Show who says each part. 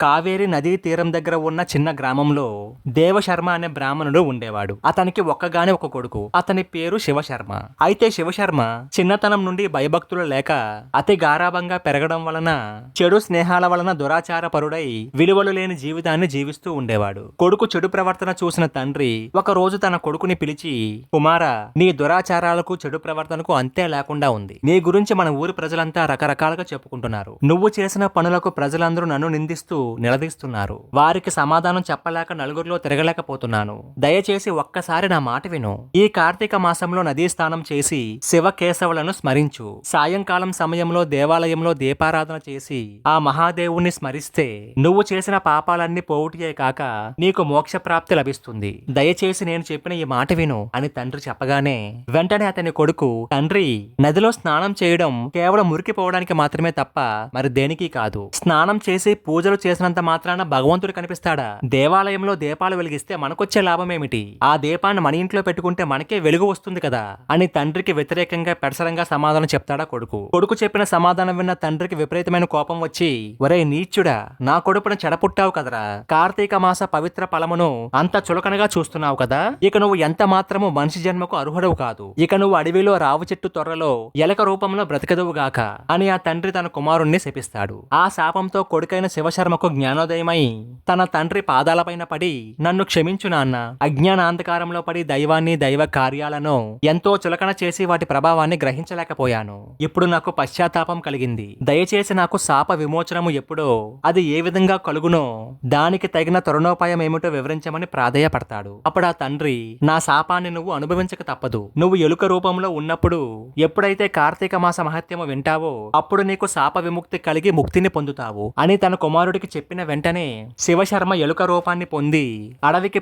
Speaker 1: కావేరి నదీ తీరం దగ్గర ఉన్న చిన్న గ్రామంలో దేవశర్మ అనే బ్రాహ్మణుడు ఉండేవాడు. అతనికి ఒక్కగానే ఒక కొడుకు. అతని పేరు శివశర్మ. అయితే శివశర్మ చిన్నతనం నుండి భయభక్తులు లేక అతి గారాభంగా పెరగడం వలన చెడు స్నేహాల వలన దురాచార పరుడై విలువలు లేని జీవితాన్ని జీవిస్తూ ఉండేవాడు. కొడుకు చెడు ప్రవర్తన చూసిన తండ్రి ఒక రోజు తన కొడుకుని పిలిచి కుమారా నీ దురాచారాలకు చెడు ప్రవర్తనకు అంతే లేకుండా ఉంది. నీ గురించి మన ఊరి ప్రజలంతా రకరకాలుగా చెప్పుకుంటున్నారు. నువ్వు చేసిన పనులకు ప్రజలందరూ నన్ను నిందిస్తూ నిలదీస్తున్నారు. వారికి సమాధానం చెప్పలేక నలుగురిలో తిరగలేకపోతున్నాను. దయచేసి ఒక్కసారి నా మాట విను. ఈ కార్తీక మాసంలో నదీ స్నానం చేసి శివకేశవులను స్మరించు. సాయంకాలం సమయంలో దేవాలయంలో దీపారాధన చేసి ఆ మహాదేవుణ్ణి స్మరిస్తే నువ్వు చేసిన పాపాలన్నీ పోవుటియే కాక నీకు మోక్ష ప్రాప్తి లభిస్తుంది. దయచేసి నేను చెప్పిన ఈ మాట విను అని తండ్రి చెప్పగానే వెంటనే అతని కొడుకు తండ్రి నదిలో స్నానం చేయడం కేవలం మురికిపోవడానికి మాత్రమే తప్ప మరి దేనికి కాదు. స్నానం చేసి పూజలు చేసి చేసినంత మాత్రాన భగవంతుడు కనిపిస్తాడా? దేవాలయంలో దీపాలు వెలిగిస్తే మనకొచ్చే లాభం ఏమిటి ఆ దీపాన్ని మన ఇంట్లో పెట్టుకుంటే మనకే వెలుగు వస్తుంది కదా? అని తండ్రికి వ్యతిరేకంగా పెడసరంగా సమాధానం చెప్తాడా కొడుకు? కొడుకు చెప్పిన సమాధానం విన్న తండ్రికి విపరీతమైన కోపం వచ్చి ఒరే నీచుడా నా కొడుకును చెడపుట్టావు కదరా. కార్తీక మాస పవిత్ర ఫలమును అంత చులకనగా చూస్తున్నావు కదా? ఇక నువ్వు ఎంత మాత్రము మనిషి జన్మకు అర్హుడవు కాదు. ఇక నువ్వు అడవిలో రావు చెట్టు తొర్రలో ఎలక రూపంలో బ్రతకదువు గాక. అని ఆ తండ్రి తన కుమారుణ్ణి శపిస్తాడు. ఆ శాపంతో కొడుకైన శివశర్మకు జ్ఞానోదయమై తన తండ్రి పాదాలపైన పడి నన్ను క్షమించు నాన్న. అజ్ఞానాంధకారంలో పడి దైవాన్ని దైవ కార్యాలను ఎంతో చులకన చేసి వాటి ప్రభావాన్ని గ్రహించలేకపోయాను. ఇప్పుడు నాకు పశ్చాత్తాపం కలిగింది. దయచేసి నాకు శాప విమోచనము ఎప్పుడో అది ఏ విధంగా కలుగునో దానికి తగిన తరుణోపాయం ఏమిటో వివరించమని ప్రాధేయపడతాడు. అప్పుడు ఆ తండ్రి నా శాపాన్ని నువ్వు అనుభవించక తప్పదు. నువ్వు ఎలుక రూపంలో ఉన్నప్పుడు ఎప్పుడైతే కార్తీక మాస మహత్యము వింటావో అప్పుడు నీకు శాప విముక్తి కలిగి ముక్తిని పొందుతావు అని తన కుమారుడికి చెప్పిన వెంటనే శివశర్మ ఎలుక రూపాన్ని పొంది అడవికి